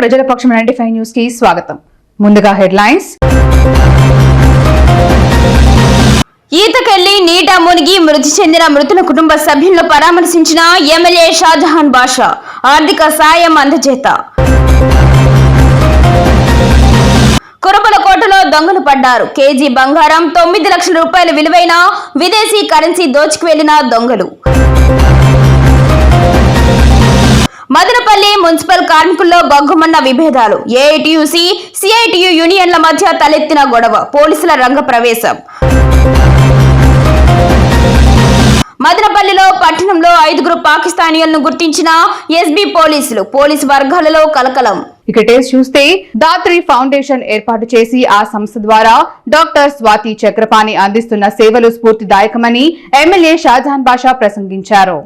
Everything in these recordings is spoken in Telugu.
ప్రజల పక్షం నైన్టీ ఫైవ్ న్యూస్కి స్వాగతం. ముందుగా హెడ్లైన్స్. ఈతకెళ్ళి నీట మునిగి మృతి చెందిన మృతుల కుటుంబ సభ్యులను పరామర్శించిన ఎమ్మెల్యే షాజహాన్ బాషా ఆర్థిక సాయం అందజేత. కురబలకోటలో దొంగలు పడ్డారు. కేజీ బంగారం తొమ్మిది లక్షల రూపాయల విలువైన విదేశీ కరెన్సీ దోచుకు వెళ్ళిన దొంగలు. మదనపల్లి మున్సిపల్ కార్మికుల్లో బగ్గుమన్న విభేదాలు. ఏఐటియుసి సిఐటియు యూనియన్ల మధ్య తలెత్తిన గొడవ పోలీసుల రంగ ప్రవేశం. మదనపల్లిలో పట్టణంలో ఐదుగురు పాకిస్తానీయులను గుర్తించిన ఎస్బీ పోలీసులు పోలీసు వర్గాలలో కలకలం. ఇక టేస్ట్ చూస్తే దాత్రి ఫౌండేషన్ ఏర్పాటు చేసి ఆ సంస్థ ద్వారా డాక్టర్ స్వాతి చక్రపాణి అందిస్తున్న సేవలు స్ఫూర్తిదాయకమని ఎమ్మెల్యే షాజహాన్ బాషా ప్రసంగించారు.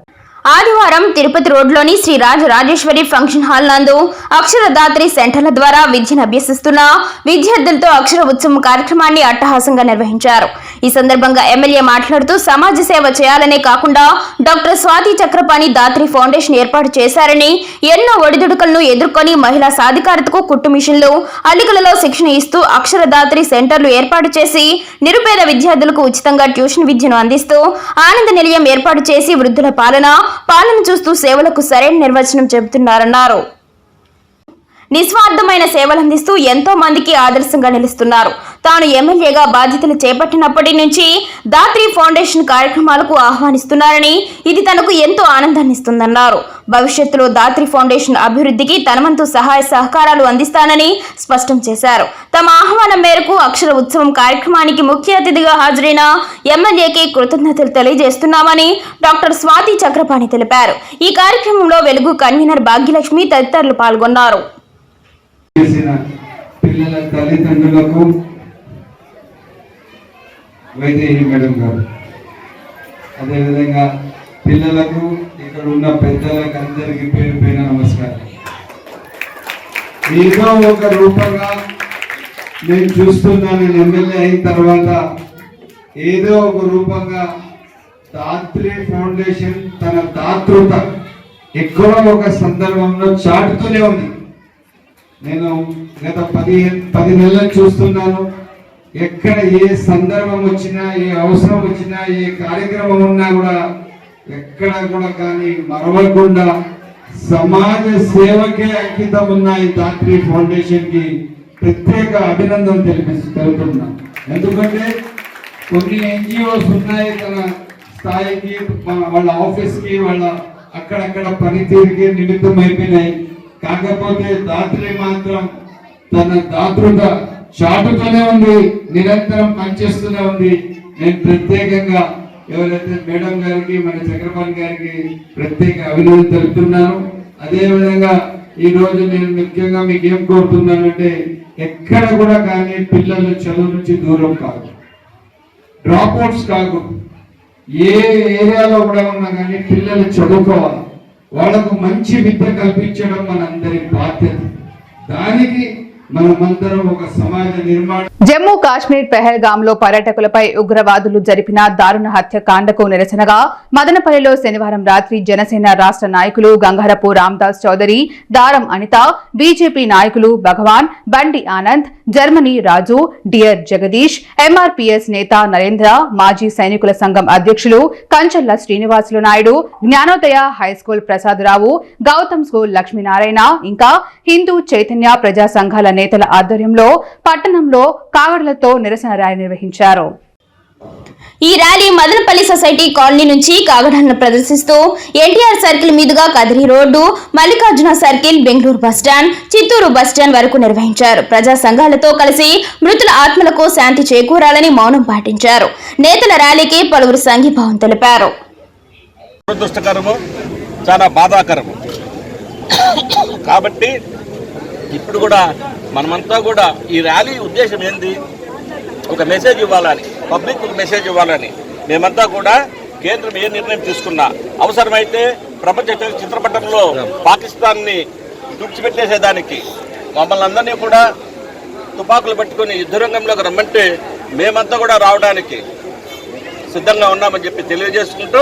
ఆదివారం తిరుపతి రోడ్లోని శ్రీ రాజరాజేశ్వరి ఫంక్షన్ హాల్ నందు అక్షరదాత్రి సెంటర్ల ద్వారా విద్యను అభ్యసిస్తున్న విద్యార్థులతో అక్షర ఉత్సవం కార్యక్రమాన్ని అట్టహాసంగా నిర్వహించారు. ఈ సందర్భంగా ఎమ్మెల్యే మాట్లాడుతూ సమాజ సేవ చేయాలనే కాకుండా డాక్టర్ స్వాతి చక్రపాణి దాత్రి ఫౌండేషన్ ఏర్పాటు చేశారని ఎన్నో ఒడిదుడుకలను ఎదుర్కొని మహిళా సాధికారతకు కుట్టు మిషన్లు అల్లికలలో శిక్షణ ఇస్తూ అక్షరదాత్రి సెంటర్లు ఏర్పాటు చేసి నిరుపేద విద్యార్థులకు ఉచితంగా ట్యూషన్ విద్యను అందిస్తూ ఆనంద నిలయం ఏర్పాటు చేసి వృద్ధుల పాలన పాలన చూస్తూ సేవలకు సరైన నిర్వచనం చెబుతున్నారన్నారు. నిస్వార్థమైన సేవలందిస్తూ ఎంతో మందికి ఆదర్శంగా నిలుస్తున్నారు. తాను ఎమ్మెల్యేగా బాధ్యతలు చేపట్టినప్పటి నుంచి దాత్రి ఫౌండేషన్ కార్యక్రమాలకు ఆహ్వానిస్తున్నారని ఇది తనకు ఎంతో ఆనందాన్ని ఇస్తుందన్నారు భవిష్యత్తులో దాత్రి ఫౌండేషన్ అభివృద్ధికి తనవంతు సహాయ సహకారాలు అందిస్తానని స్పష్టం చేశారు. తమ ఆహ్వానం మేరకు అక్షర ఉత్సవం కార్యక్రమానికి ముఖ్య అతిథిగా హాజరైన ఎమ్మెల్యేకి కృతజ్ఞతలు తెలియజేస్తున్నామని డాక్టర్ స్వాతి చక్రపాణి తెలిపారు. ఈ కార్యక్రమంలో వెలుగు కన్వీనర్ భాగ్యలక్ష్మి తదితరులు పాల్గొన్నారు. చేసిన పిల్లల తల్లిదండ్రులకు వైదేహి మేడం గారు. అదేవిధంగా పిల్లలకు ఇక్కడ ఉన్న పెద్దలకు అందరికీ పేరు పైన నమస్కారం. ఏదో ఒక రూపంగా నేను చూస్తున్నాను ఎమ్మెల్యే అయిన తర్వాత ఏదో ఒక రూపంగా దాత్రి ఫౌండేషన్ తన దాతృత ఎక్కడో ఒక సందర్భంలో చాటుతూనే ఉంది. నేను గత పదిహేను పది నెలలు చూస్తున్నాను. ఎక్కడ ఏ సందర్భం వచ్చినా ఏ అవసరం వచ్చినా ఏ కార్యక్రమం ఉన్నా కూడా ఎక్కడ కూడా కానీ మరవకుండా సమాజ సేవకే అంకితం ఉన్న ఈ ఫౌండేషన్కి ఫౌండేషన్కి ప్రత్యేక అభినందన తెలిపి తెలుపుతున్నా. ఎందుకంటే కొన్ని ఎన్జిఓస్ ఉన్నాయి తన స్థాయికి వాళ్ళ ఆఫీస్కి వాళ్ళ అక్కడక్కడ పనితీరుకి నిమిత్తం అయిపోయినాయి. కాకపోతే దాత్రి మాత్రం తన దాతృత చాటుతూనే ఉంది నిరంతరం పనిచేస్తూనే ఉంది. నేను ప్రత్యేకంగా ఎవరైతే మేడం గారికి మన చక్రపాణి గారికి ప్రత్యేక అభినందన తెలుపుతున్నాను. అదే విధంగా ఈ రోజు నేను ముఖ్యంగా మీకు ఏం కోరుతున్నానంటే ఎక్కడ కూడా కానీ పిల్లలు చదువు నుంచి దూరం కాదు. డ్రాప్ అవుట్స్ కాకూడదు ఏ ఏరియాలో కూడా ఉన్నా కానీ పిల్లలు చదువుకోవాలి. వాళ్ళకు మంచి విద్య కల్పించడం మనందరి బాధ్యత. దానికి జమ్మూ కాశ్మీర్ పెహల్గామ్లో పర్యాటకులపై ఉగ్రవాదులు జరిపిన దారుణ హత్య కాండకు నిరసనగా మదనపల్లిలో శనివారం రాత్రి జనసేన రాష్ట్ర నాయకులు గంగారపు రామ్దాస్ చౌదరి దారం అనిత బీజేపీ నాయకులు Bhagwan Bandi Anand Germany Raju dear Jagadish MRPS నేత నరేంద్ర మాజీ సైనికుల సంఘం అధ్యక్షులు Kancharla Srinivasulu Naidu Gnanodaya high school Prasadarao Gautam school Lakshminarayana ఇంకా హిందూ చైతన్య ప్రజా సంఘాల నేతల ఆధ్వర్యంలో పట్టణంలో కావడలతో నిరసన ర్యాలీ నిర్వహించారు. ఈ ర్యాలీ మదనపల్లి సొసైటీ కాలనీ నుంచి కాగడాలను ప్రదర్శిస్తూ ఎన్టీఆర్ సర్కిల్ మీదుగా Kadiri road Mallikarjuna circle Bengaluru bus stand Chittoor bus stand వరకు నిర్వహించారు. ప్రజా సంఘాలతో కలిసి మృతుల ఆత్మలకు శాంతి చేకూరాలని మౌనం పాటించారు. నేతల ర్యాలీకి పలువురు సంఘీభావం తెలిపారు. చాలా బాధాకరము. కాబట్టి ఇప్పుడు కూడా మనమంతా కూడా ఈ ర్యాలీ ఉద్దేశం ఏంది? ఒక మెసేజ్ ఇవ్వాలని పబ్లిక్ ఒక మెసేజ్ ఇవ్వాలని మేమంతా కూడా కేంద్రం ఏ నిర్ణయం తీసుకున్నా అవసరమైతే ప్రపంచ చిత్రపటంలో పాకిస్తాన్ని తుడిచిపెట్టేసేదానికి మమ్మల్ని అందరినీ కూడా తుపాకులు పట్టుకుని యుద్ధరంగంలోకి రమ్మంటే మేమంతా కూడా రావడానికి సిద్ధంగా ఉన్నామని చెప్పి తెలియజేసుకుంటూ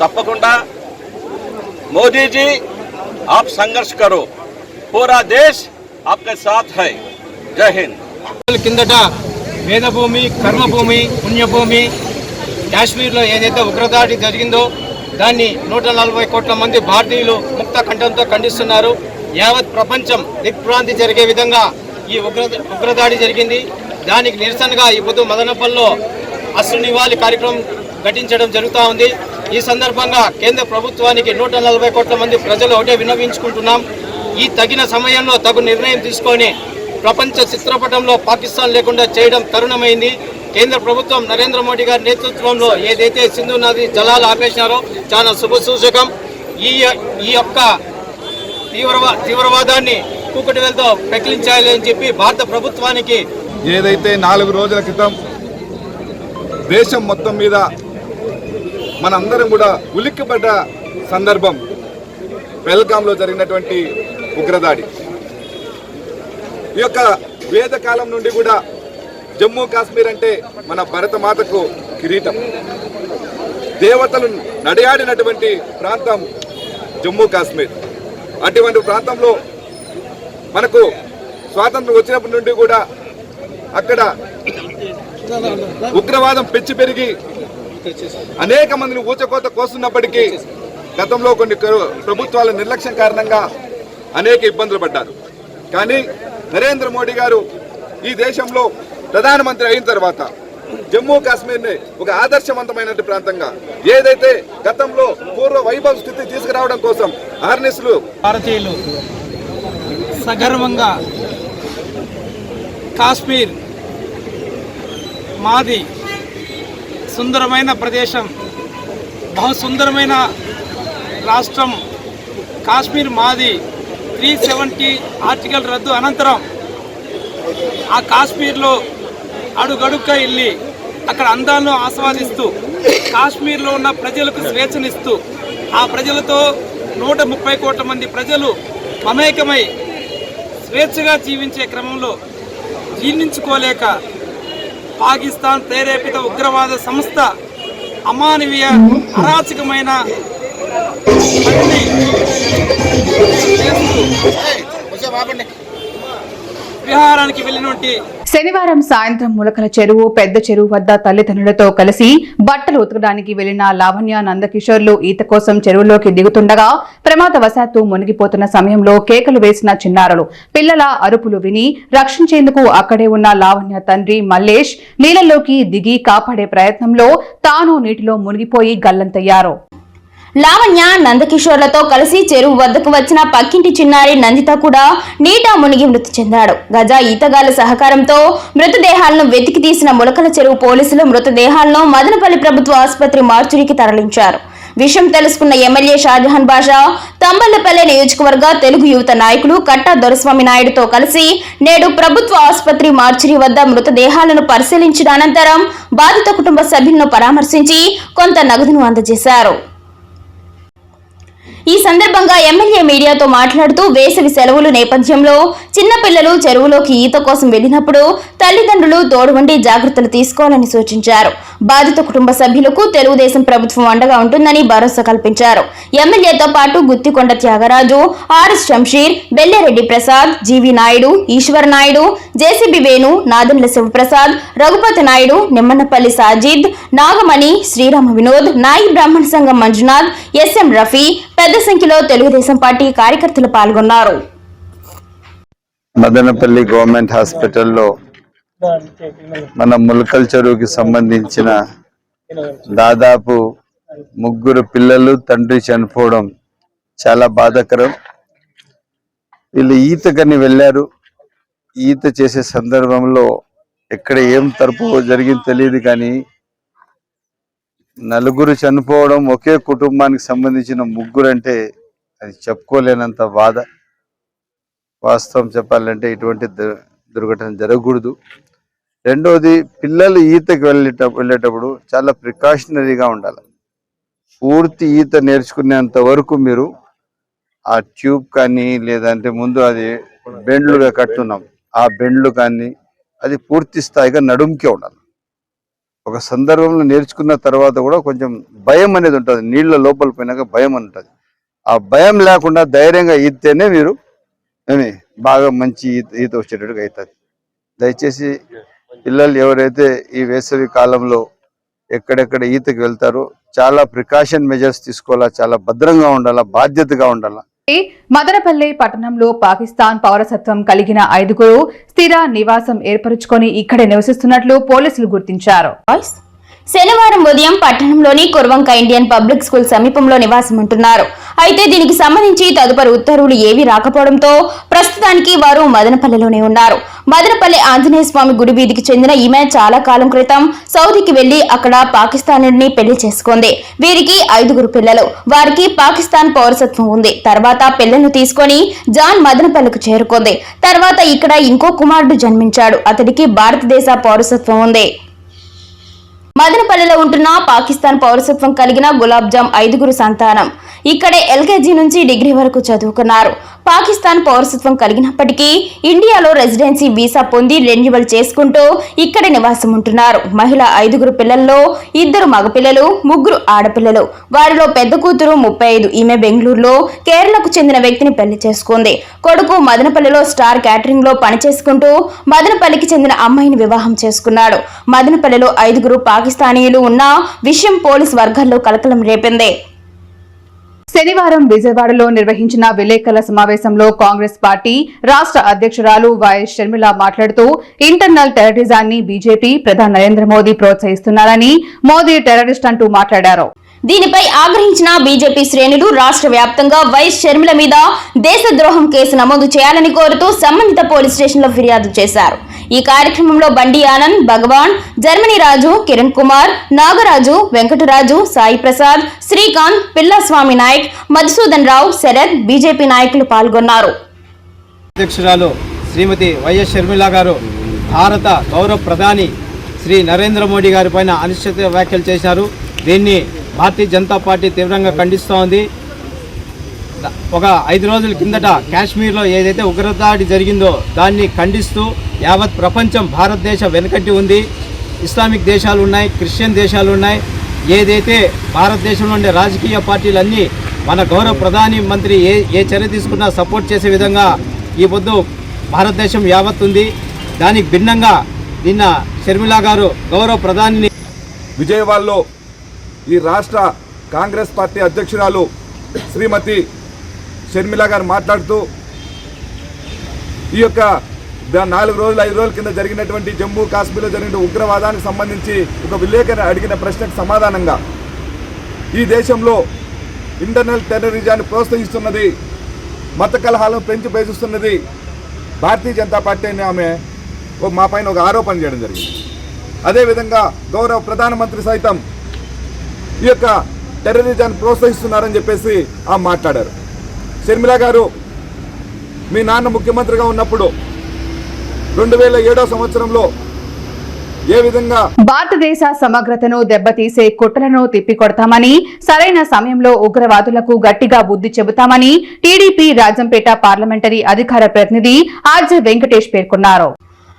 తప్పకుండా మోదీజీ ఆప్ సంఘర్ష్ కరో. పూరా దేశ్ आपके साथ है जय हिंद రోజుల కిందట వేదభూమి కర్మభూమి పుణ్యభూమి కాశ్మీర్లో ఏదైతే ఉగ్రదాడి జరిగిందో దాన్ని నూట నలభై కోట్ల మంది భారతీయులు ముక్త కంఠంతో ఖండిస్తున్నారు యావత్ ప్రపంచం దిగ్భ్రాంతి జరిగే విధంగా ఈ ఉగ్ర ఉగ్రదాడి జరిగింది దానికి నిరసనగా ఈ పొద్దు మదనపల్లిలో అశ్రు నివాళి కార్యక్రమం ఘటించడం జరుగుతూ ఉంది ఈ సందర్భంగా కేంద్ర ప్రభుత్వానికి నూట నలభై కోట్ల మంది ప్రజలు ఒకటే విన్నవించుకుంటున్నాం ఈ తగిన సమయంలో తగు నిర్ణయం తీసుకొని ప్రపంచ చిత్రపటంలో పాకిస్తాన్ లేకుండా చేయడం తరుణమైంది. కేంద్ర ప్రభుత్వం నరేంద్ర మోడీ గారి నేతృత్వంలో ఏదైతే సింధు నది జలాలు ఆపేసినారో చాలా శుభసూచకం ఈ ఈ యొక్క తీవ్రవా తీవ్రవాదాన్ని కూకటివేలతో వెళ్తో అని చెప్పి భారత ప్రభుత్వానికి ఏదైతే నాలుగు రోజుల క్రితం దేశం మొత్తం మీద మనందరం కూడా ఉలిక్కిపడ్డ సందర్భం పెల్గాంలో జరిగినటువంటి ఉగ్రదాడి. ఈ యొక్క వేదకాలం నుండి కూడా జమ్మూ కాశ్మీర్ అంటే మన భరతమాతకు కిరీటం. దేవతలు నడయాడినటువంటి ప్రాంతం జమ్మూ కాశ్మీర్. అటువంటి ప్రాంతంలో మనకు స్వాతంత్రం వచ్చినప్పటి నుండి కూడా అక్కడ ఉగ్రవాదం పెంచి పెరిగి అనేక మందిని ఊచకోత కోస్తున్నప్పటికీ గతంలో కొన్ని ప్రభుత్వాల నిర్లక్ష్యం కారణంగా అనేక ఇబ్బందులు పడ్డారు. కానీ నరేంద్ర మోడీ గారు ఈ దేశంలో ప్రధానమంత్రి అయిన తర్వాత జమ్మూ కాశ్మీర్ని ఒక ఆదర్శవంతమైన ప్రాంతంగా ఏదైతే గతంలో పూర్వ వైభవ స్థితి తీసుకురావడం కోసం ఆర్నిస్లు భారతీయులు సగర్వంగా కాశ్మీర్ మాది సుందరమైన ప్రదేశం బహు సుందరమైన రాష్ట్రం కాశ్మీర్ మాది త్రీ సెవెంటీ ఆర్టికల్ రద్దు అనంతరం ఆ కాశ్మీర్లో అడుగడుక్క వెళ్ళి అక్కడ అందాలను ఆస్వాదిస్తూ కాశ్మీర్లో ఉన్న ప్రజలకు స్వేచ్ఛనిస్తూ ఆ ప్రజలతో నూట ముప్పై కోట్ల మంది ప్రజలు మమేకమై స్వేచ్ఛగా జీవించే క్రమంలో జీర్ణించుకోలేక పాకిస్తాన్ ప్రేరేపిత ఉగ్రవాద సంస్థ అమానవీయ అరాచకమైన పనిని విహారానికి శనివారం సాయంత్రం ములకల చెరువు పెద్ద చెరువు వద్ద తల్లిదండ్రులతో కలిసి బట్టలు ఉతకడానికి వెళ్ళిన లావణ్య నందకిషోర్లు ఈత కోసం చెరువులోకి దిగుతుండగా ప్రమాదవశాత్తు మునిగిపోతున్న సమయంలో కేకలు వేసిన చిన్నారులు. పిల్లల అరుపులు విని రక్షించేందుకు అక్కడే ఉన్న లావణ్య తండ్రి మల్లేష్ నీళ్ళలోకి దిగి కాపాడే ప్రయత్నంలో తాను నీటిలో మునిగిపోయి గల్లంతయ్యారు. లావణ్య నందకిషోర్లతో కలిసి చెరువు వద్దకు వచ్చిన పక్కింటి చిన్నారి నందిత కూడా నీట మునిగి మృతి చెందాడు. గజా ఈతగాళ్ళ సహకారంతో మృతదేహాలను వెతికి తీసిన ములకల చెరువు పోలీసులు మృతదేహాలను మదనపల్లి ప్రభుత్వ ఆసుపత్రి మార్చురికి తరలించారు. విషయం తెలుసుకున్న ఎమ్మెల్యే షాజహాన్ బాషా తంబళ్ళపల్లె నియోజకవర్గ తెలుగు యువత నాయకులు కట్టా దొరస్వామి నాయుడుతో కలిసి నేడు ప్రభుత్వ ఆసుపత్రి మార్చురి వద్ద మృతదేహాలను పరిశీలించిన అనంతరం బాధిత కుటుంబ సభ్యులను పరామర్శించి కొంత నగదును అందజేశారు. ఈ సందర్భంగా ఎమ్మెల్యే మీడియాతో మాట్లాడుతూ వేసవి సెలవులు నేపథ్యంలో చిన్నపిల్లలు చెరువులోకి ఈత కోసం వెళ్ళినప్పుడు తల్లిదండ్రులు తోడు ఉండి జాగ్రత్తలు తీసుకోవాలని సూచించారు. బాధిత కుటుంబ సభ్యులకు తెలుగుదేశం ప్రభుత్వం అండగా ఉంటుందని భరోసా కల్పించారు. ఎమ్మెల్యేతో పాటు Guttikonda Tyagaraju RS Shamsheer Bellareddy Prasad GV Naidu Eswar Naidu JCB Venu Nadendla Sivaprasad Raghupathi Naidu Nimmanapalli Sajid Nagamani Srirama Vinod నాయి బ్రాహ్మణ సంఘం మంజునాథ్ ఎస్ఎం రఫీ పెద్ద సంఖ్యలో తెలుగుదేశం పార్టీ కార్యకర్తలు పాల్గొన్నారు. మదనపల్లి గవర్నమెంట్ హాస్పిటల్లో మన ములకల్ చెరువుకి సంబంధించిన దాదాపు ముగ్గురు పిల్లలు తండ్రి చనిపోవడం చాలా బాధాకరం. వీళ్ళు ఈత కని వెళ్ళారు. ఈత చేసే సందర్భంలో ఎక్కడ ఏం తరపు జరిగింది తెలియదు కానీ నలుగురు చనిపోవడం ఒకే కుటుంబానికి సంబంధించిన ముగ్గురు అంటే అది చెప్పుకోలేనంత బాధ. వాస్తవం చెప్పాలంటే ఇటువంటి దు- దుర్ఘటన జరగకూడదు. రెండవది పిల్లలు ఈతకి వెళ్ళేట వెళ్ళేటప్పుడు చాలా ప్రికాషనరీగా ఉండాలి. పూర్తి ఈత నేర్చుకునేంత వరకు మీరు ఆ ట్యూబ్ కానీ లేదంటే ముందు అది బెండ్లుగా కట్టున్నాం. ఆ బెండ్లు కానీ అది పూర్తి స్థాయిగా నడుముకే ఉండాలి. ఒక సందర్భంలో నేర్చుకున్న తర్వాత కూడా కొంచెం భయం అనేది ఉంటుంది. నీళ్ళ లోపల పోయినాక భయం ఉంటుంది. ఆ భయం లేకుండా ధైర్యంగా ఈతేనే మీరు ఏమి బాగా మంచి ఈత ఈత వచ్చేటట్టుగా అవుతుంది దయచేసి పిల్లలు ఎవరైతే ఈ వేసవి కాలంలో ఎక్కడెక్కడ ఈతకి వెళ్తారో చాలా ప్రికాషన్ మెజర్స్ తీసుకోవాలా చాలా భద్రంగా ఉండాలా బాధ్యతగా ఉండాలా. మదనపల్లె పట్టణంలో పాకిస్తాన్ పౌరసత్వం కలిగిన ఐదుగురు స్థిర నివాసం ఏర్పరుచుకొని ఇక్కడే నివసిస్తున్నట్లు పోలీసులు గుర్తించారు. శనివారం ఉదయం పట్టణంలోని కుర్వంక ఇండియన్ పబ్లిక్ స్కూల్ సమీపంలో నివాసం ఉంటున్నారు అయితే దీనికి సంబంధించి తదుపరి ఉత్తర్వులు ఏవీ రాకపోవడంతో ప్రస్తుతానికి వారు మదనపల్లెలోనే ఉన్నారు. మదనపల్లె ఆంజనేయ స్వామి గుడి వీధికి చెందిన ఈమె చాలా కాలం క్రితం సౌదీకి వెళ్ళి అక్కడ పాకిస్తానుడిని పెళ్ళి చేసుకుంది. వీరికి ఐదుగురు పిల్లలు. వారికి పాకిస్తాన్ పౌరసత్వం ఉంది. తర్వాత పిల్లలను తీసుకొని జాన్ మదనపల్లెకు చేరుకుంది. తర్వాత ఇక్కడ ఇంకో కుమారుడు జన్మించాడు. అతడికి భారతదేశ పౌరసత్వం ఉంది. మదనపల్లిలో ఉంటున్న పాకిస్తాన్ పౌరసత్వం కలిగిన గులాబ్ జామ్ ఐదుగురు సంతానం. ఇక్కడే ఎల్కేజీ నుంచి డిగ్రీ వరకు చదువుకున్నారు. పాకిస్తాన్ పౌరసత్వం కలిగినప్పటికీ ఇండియాలో రెసిడెన్సీ వీసా పొంది రెన్యువల్ చేసుకుంటూ ఇక్కడ నివాసం ఉంటున్నారు మహిళ ఐదుగురు పిల్లల్లో ఇద్దరు మగపిల్లలు ముగ్గురు ఆడపిల్లలు. వారిలో పెద్ద కూతురు ముప్పై ఐదు ఈమె బెంగళూరులో కేరళకు చెందిన వ్యక్తిని పెళ్ళి చేసుకుంది. కొడుకు మదనపల్లిలో స్టార్ క్యాటరింగ్లో పనిచేసుకుంటూ మదనపల్లికి చెందిన అమ్మాయిని వివాహం చేసుకున్నాడు. మదనపల్లిలో ఐదుగురు పాకిస్తానీయులు ఉన్న విషయం పోలీస్ వర్గాల్లో కలకలం రేపింది. శనివారం విజయవాడలో నిర్వహించిన విలేకరుల సమావేశంలో కాంగ్రెస్ పార్టీ రాష్ట్ర అధ్యక్షురాలు వైఎస్ షర్మిల మాట్లాడుతూ ఇంటర్నల్ టెర్రరిజాన్ని బీజేపీ ప్రధాని నరేంద్ర మోదీ ప్రోత్సహిస్తున్నారని మోదీ టెర్రరిస్ట్ అంటూ మాట్లాడారు. దీనిపై ఆగ్రహించిన బీజేపీ శ్రేణులు రాష్ట్ర వ్యాప్తంగా వైఎస్ షర్మిల మీద దేశద్రోహం కేసు నమోదు చేయాలని కోరుతూ సంబంధిత పోలీస్ స్టేషన్లో ఫిర్యాదు చేశారు. ఈ కార్యక్రమంలో బండి ఆనంద్ భగవాన్ జర్మనీ రాజు కిరణ్ కుమార్ నాగరాజు వెంకటరాజు సాయి ప్రసాద్ శ్రీకాంత్ పిల్లస్వామి నాయక్ మధుసూదన్ రావు శరత్ బీజేపీ నాయకులు పాల్గొన్నారు. అధ్యక్షురాలు శ్రీమతి వైఎస్ షర్మిల గారు భారత గౌరవ ప్రధాని శ్రీ నరేంద్ర మోడీ గారి పైన అనిశ్చిత వ్యాఖ్యలు చేశారు. దీన్ని భారతీయ జనతా పార్టీ తీవ్రంగా ఖండిస్తోంది ఒక ఐదు రోజుల కిందట కాశ్మీర్లో ఏదైతే ఉగ్రదాడి జరిగిందో దాన్ని ఖండిస్తూ యావత్ ప్రపంచం భారతదేశ వెనుకట్టి ఉంది. ఇస్లామిక్ దేశాలు ఉన్నాయి క్రిస్టియన్ దేశాలు ఉన్నాయి. ఏదైతే భారతదేశంలో ఉండే రాజకీయ పార్టీలన్నీ మన గౌరవ ప్రధాని మంత్రి ఏ ఏ చర్య తీసుకున్నా సపోర్ట్ చేసే విధంగా ఈ పొద్దు భారతదేశం యావత్ ఉంది. దానికి భిన్నంగా నిన్న షర్మిలా గారు గౌరవ ప్రధానిని విజయవాడలో ఈ రాష్ట్ర కాంగ్రెస్ పార్టీ అధ్యక్షురాలు శ్రీమతి షర్మిల గారు మాట్లాడుతూ ఈ యొక్క దా- నాలుగు రోజులు ఐదు రోజుల కింద జరిగినటువంటి జమ్మూ కాశ్మీర్లో జరిగిన ఉగ్రవాదానికి సంబంధించి ఒక విలేకరి అడిగిన ప్రశ్నకు సమాధానంగా ఈ దేశంలో ఇంటర్నల్ టెర్రరిజాన్ని ప్రోత్సహిస్తున్నది మత కలహాలను పెంచి పేజిస్తున్నది భారతీయ జనతా పార్టీ అని ఆమె ఓ మా పైన ఒక ఆరోపణ చేయడం జరిగింది. అదేవిధంగా గౌరవ ప్రధానమంత్రి సైతం ఈ యొక్క టెర్రరిజాన్ని ప్రోత్సహిస్తున్నారని చెప్పేసి ఆ మాట్లాడారు. షర్మిల గారు మీ నాన్న ముఖ్యమంత్రిగా ఉన్నప్పుడు రెండు వేల ఏడో సంవత్సరంలో ఏ విధంగా భారతదేశ సమగ్రతను దెబ్బతీసే కుట్రలను తిప్పికొడతామని సరైన సమయంలో ఉగ్రవాదులకు గట్టిగా బుద్ధి చెబుతామని టీడీపీ రాజంపేట పార్లమెంటరీ అధికార ప్రతినిధి ఆర్జే వెంకటేష్ పేర్కొన్నారు.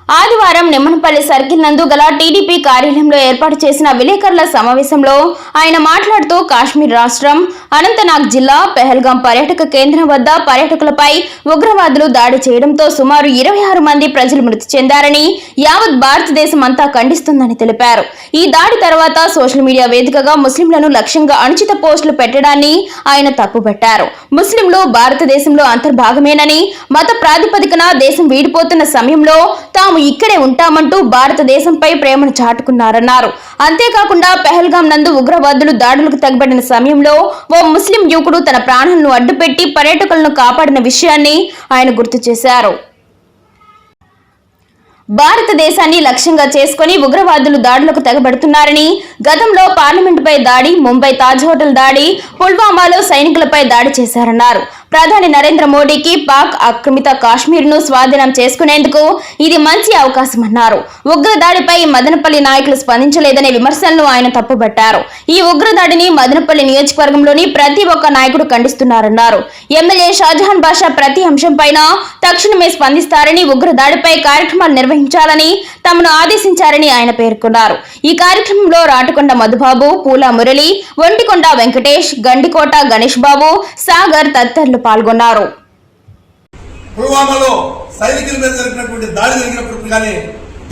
ఆదివారం నిమ్మనపల్లి సర్కిల్ నందు గల టీడీపీ కార్యాలయంలో ఏర్పాటు చేసిన విలేకరుల సమావేశంలో ఆయన మాట్లాడుతూ కాశ్మీర్ రాష్ట్రం అనంతనాగ్ జిల్లా పెహల్గాం పర్యాటక కేంద్రం వద్ద పర్యాటకులపై ఉగ్రవాదులు దాడి చేయడంతో సుమారు ఇరవై ఆరు మంది ప్రజలు మృతి చెందారని యావత్ భారతదేశం అంతా ఖండిస్తుందని తెలిపారు. ఈ దాడి తర్వాత సోషల్ మీడియా వేదికగా ముస్లింలను లక్ష్యంగా అనుచిత పోస్టులు పెట్టడాన్ని ఆయన తప్పుపట్టారు ముస్లింలు భారతదేశంలో అంతర్భాగమేనని మత ప్రాతిపదికన దేశం వీడిపోతున్న సమయంలో తాము ఇక్కడే ఉంటామంటూ భారతదేశంపై ప్రేమను చాటుకున్నారన్నారు. అంతేకాకుండా పెహల్గాం నందు ఉగ్రవాదులు దాడులకు తగబడిన సమయంలో ఓ ముస్లిం యువకుడు తన ప్రాణాలను అడ్డుపెట్టి పర్యాటకులను కాపాడిన విషయాన్ని ఆయన గుర్తు చేశారు. భారతదేశాన్ని లక్ష్యంగా చేసుకుని ఉగ్రవాదులు దాడులకు తెగబడుతున్నారని గతంలో పార్లమెంటుపై దాడి ముంబై తాజ్ హోటల్ దాడి పుల్వామాలో సైనికులపై దాడి చేశారన్నారు. ప్రధాని నరేంద్ర మోడీకి పాక్ ఆక్రమిత కాశ్మీర్ను స్వాధీనం చేసుకునేందుకు ఇది మంచి అవకాశమన్నారు ఉగ్రదాడిపై మదనపల్లి నాయకులు స్పందించలేదనే విమర్శలను ఆయన తప్పుబట్టారు. ఈ ఉగ్రదాడిని మదనపల్లి నియోజకవర్గంలోని ప్రతి ఒక్క నాయకుడు ఖండిస్తున్నారన్నారు. ఎమ్మెల్యే షాజహాన్ బాషా ప్రతి అంశంపైన తక్షణమే స్పందిస్తారని ఉగ్రదాడిపై కార్యక్రమాలు నిర్వహించాలని తమను ఆదేశించారని ఆయన పేర్కొన్నారు. ఈ కార్యక్రమంలో రాటకొండ మధుబాబు పూల మురళి ఒంటికొండ వెంకటేష్ గండికోట గణేష్ బాబు సాగర్ తదితరులు పాల్గొన్నారు. పుల్వామాలో సైనికుల మీద జరిగినటువంటి దాడి జరిగినప్పుడు కానీ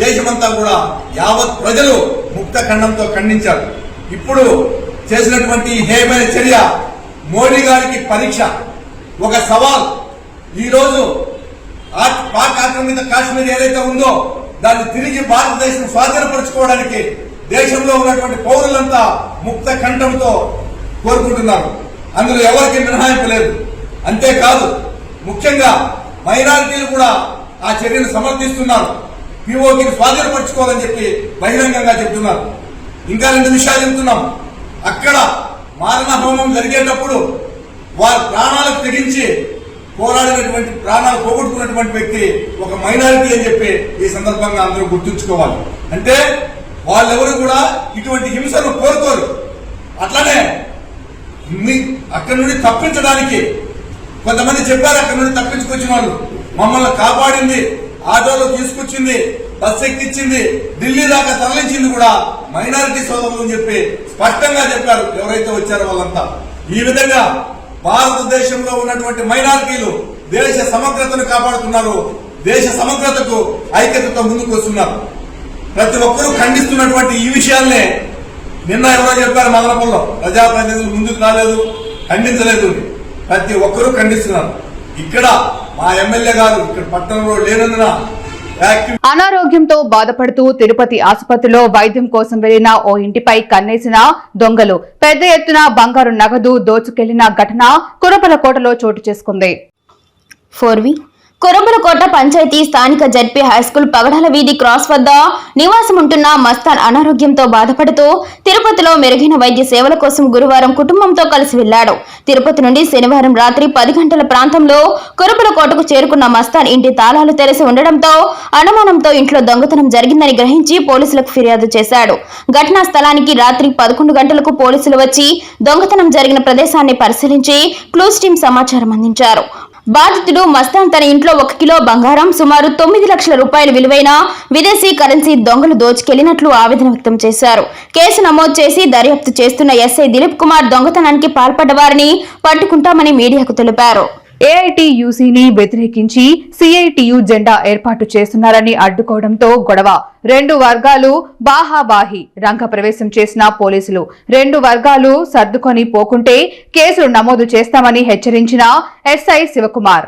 దేశమంతా కూడా యావత్ ప్రజలు ముక్త ఖండంతో ఖండించారు. ఇప్పుడు చేసినటువంటి హేమైన చర్య మోడీ గారికి పరీక్ష. ఒక సవాల్ ఈరోజు పాక్ ఆక్రమిత కాశ్మీర్ ఏదైతే ఉందో దాన్ని తిరిగి భారతదేశం స్వాధీనపరచుకోవడానికి దేశంలో ఉన్నటువంటి పౌరులంతా ముక్త కంఠంతో కోరుకుంటున్నారు. అందులో ఎవరికి మినహాయింపు లేదు. అంతేకాదు ముఖ్యంగా మైనారిటీలు కూడా ఆ చర్యను సమర్థిస్తున్నారు. పిఓకి స్వాధీనపరచుకోవాలని చెప్పి బహిరంగంగా చెప్తున్నారు. ఇంకా రెండు విషయాలు చెప్తున్నాం. అక్కడ మారణ హోమం జరిగేటప్పుడు వారి ప్రాణాలకు తెగించి పోరాడినటువంటి ప్రాణాలు పోగొట్టుకున్నటువంటి వ్యక్తి ఒక మైనారిటీ అని చెప్పి ఈ సందర్భంగా అందరూ గుర్తుంచుకోవాలి. అంటే వాళ్ళెవరు కూడా ఇటువంటి హింసను కోరుకోరు. అట్లనే అక్కడి నుండి తప్పించడానికి కొంతమంది చెప్పారు అక్కడ నుండి తప్పించుకొచ్చిన వాళ్ళు. మమ్మల్ని కాపాడింది ఆటోలో తీసుకొచ్చింది బస్ ఎక్కించింది ఢిల్లీ దాకా తరలించింది కూడా మైనారిటీ సోదరులు అని చెప్పి స్పష్టంగా చెప్పారు ఎవరైతే వచ్చారో వాళ్ళంతా. ఈ విధంగా భారతదేశంలో ఉన్నటువంటి మైనారిటీలు దేశ సమగ్రతను కాపాడుతున్నారు దేశ సమగ్రతకు ఐక్యతతో ముందుకు వస్తున్నారు. ప్రతి ఒక్కరూ ఖండిస్తున్నటువంటి ఈ విషయాల్నే నిన్న ఎవరో చెప్పారు మదనపల్లో ప్రజాప్రతినిధులు ముందుకు రాలేదు ఖండించలేదు. అని. ప్రతి ఒక్కరూ ఖండిస్తున్నారు. ఇక్కడ మా ఎమ్మెల్యే గారు ఇక్కడ పట్టణంలో లేనందున అనారోగ్యంతో బాధపడుతూ తిరుపతి ఆసుపత్రిలో వైద్యం కోసం వెళ్ళిన ఓ ఇంటిపై కన్నేసిన దొంగలు. పెద్ద ఎత్తున బంగారు నగదు దోచుకెళ్ళిన ఘటన కురపలకోటలో చోటు చేసుకుంది. ఫోర్ వి కొరబలకోట పంచాయతీ స్థానిక జడ్పీ హైస్కూల్ పగడాల వీధి క్రాస్ వద్ద నివాసం ఉంటున్న మస్తాన్ అనారోగ్యంతో బాధపడుతూ తిరుపతిలో మెరుగైన వైద్య సేవల కోసం గురువారం కుటుంబంతో కలిసి వెళ్ళాడు తిరుపతి నుండి శనివారం రాత్రి పది గంటల ప్రాంతంలో కొరబలకోటకు చేరుకున్న మస్తాన్ ఇంటి తాళాలు తెరిచి ఉండడంతో అనుమానంతో ఇంట్లో దొంగతనం జరిగిందని గ్రహించి పోలీసులకు ఫిర్యాదు చేశాడు. ఘటనా స్థలానికి రాత్రి పదకొండు గంటలకు పోలీసులు వచ్చి దొంగతనం జరిగిన ప్రదేశాన్ని పరిశీలించి క్లూస్ టీం సమాచారం అందించారు. బాధితుడు మస్తాన్ తన ఇంట్లో ఒక కిలో బంగారం సుమారు తొమ్మిది లక్షల రూపాయల విలువైన విదేశీ కరెన్సీ దొంగలు దోచుకెళ్ళినట్లు ఆవేదన వ్యక్తం చేశారు. కేసు నమోదు చేసి దర్యాప్తు చేస్తున్న ఎస్ఐ దిలీప్ కుమార్ దొంగతనానికి పాల్పడ్డవారిని పట్టుకుంటామని మీడియాకు తెలిపారు. ఏఐటియుసిని వ్యతిరేకించి సిఐటియు జెండా ఏర్పాటు చేస్తున్నారని అడ్డుకోవడంతో గొడవ. రెండు వర్గాలు బాహాబాహి రంగప్రవేశం చేసిన పోలీసులు. రెండు వర్గాలు సర్దుకొని పోకుంటే కేసులు నమోదు చేస్తామని హెచ్చరించిన ఎస్ఐ శివకుమార్.